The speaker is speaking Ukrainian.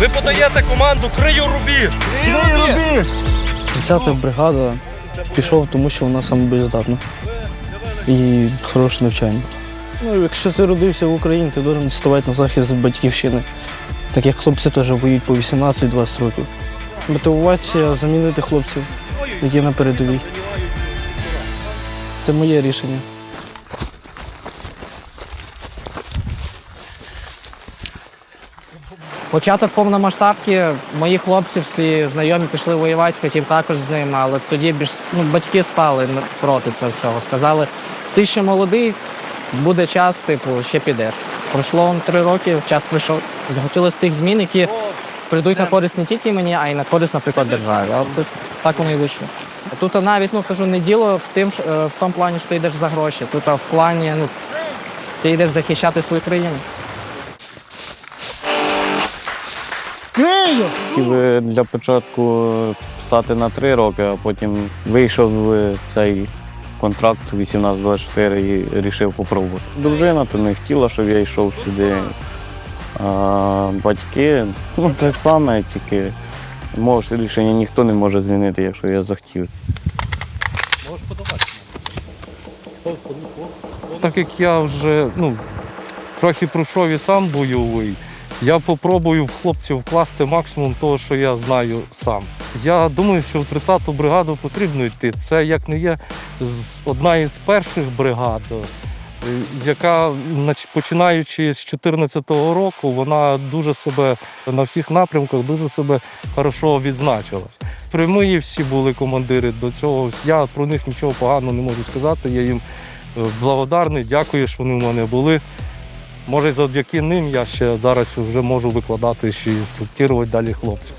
Ви подаєте команду крию рубіж. 30-та бригада пішов, тому що вона самобоєздатна і хороше навчання. Ну, якщо ти родився в Україні, ти повинен ставати на захист батьківщини. Так як хлопці теж воюють по 18-20 років. Мотивація замінити хлопців, які на передовій. Це моє рішення. Початок повномасштабки, мої хлопці всі знайомі пішли воювати, хотів також з ними, але тоді більш ну, батьки стали проти цього всього. Сказали, ти ще молодий, буде час, типу, ще підеш. Пройшло три роки, час прийшов. Захотілося тих змін, які прийдуть на користь не тільки мені, а й на користь, наприклад, державі. От так воно і вийшло. Тут навіть ну кажу, не діло в тим, е, в тому плані, що ти йдеш за гроші. Тут в плані, ну ти йдеш захищати свою країну. Хотів е, для початку писати на три роки, а потім вийшов е, цей контракт 18-24 і вирішив попробувати. Дружина то не хотіла, щоб я йшов сюди. А батьки, ну те саме, тільки може, рішення ніхто не може змінити, якщо я захотів. Так як я вже ну, трохи пройшов і сам бойовий, я попробую в хлопців вкласти максимум того, що я знаю сам. Я думаю, що в 30-ту бригаду потрібно йти. Це як не є одна із перших бригад, е, яка, починаючи з 14-го року, вона дуже себе на всіх напрямках дуже себе хорошо відзначилась. Прямі всі були командири до цього. Я про них нічого поганого не можу сказати. Я їм е, благодарний, дякую, що вони в мене були. Може, завдяки ним я ще зараз вже можу викладати і інструктувати далі хлопців.